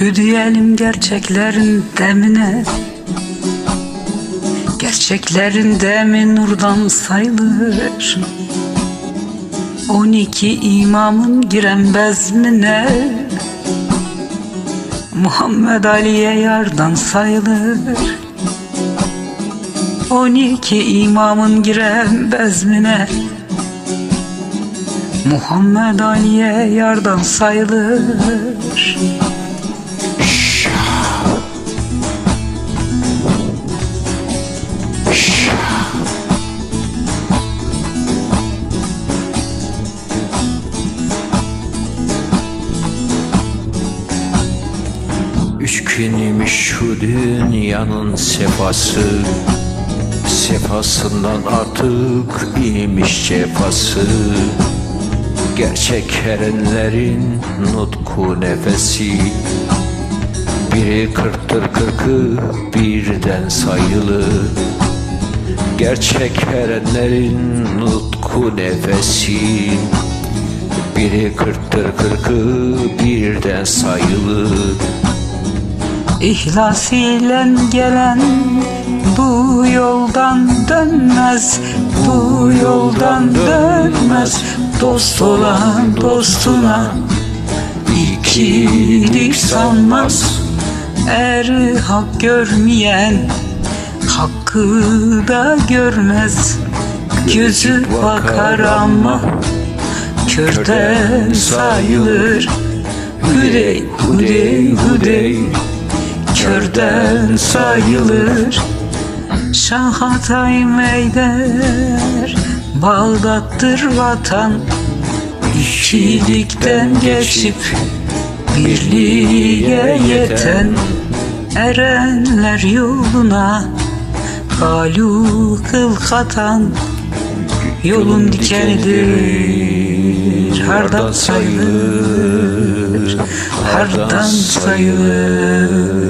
Hüdiyelim gerçeklerin demine. Gerçeklerin demi nurdan sayılır On iki imamın giren bezmine Muhammed Ali'ye yardan sayılır. On iki imamın giren bezmine Muhammed Ali'ye yardan sayılır Üç gün imiş şu dünyanın sefası. Sefasından artık imiş cefası. Gerçek erenlerin nutku nefesi. Biri kırktır kırkı birden sayılı. Gerçek erenlerin nutku nefesi. Biri kırktır kırkı birden sayılı İhlas ile gelen bu yoldan dönmez Bu yoldan dönmez. Dost olan dostuna ikilik sanmaz Er hak görmeyen Hakkı da görmez. Gözü bakar ama Körden sayılır. Hüdey, hüdey, hüdey körden sayılır. Şahatay meyder. Bağdat'tır vatan. İkilikten geçip Birliğe yeten Erenler yoluna Halu kıl katan Yolun dikenidir. Hardan sayılır. Hardan sayılır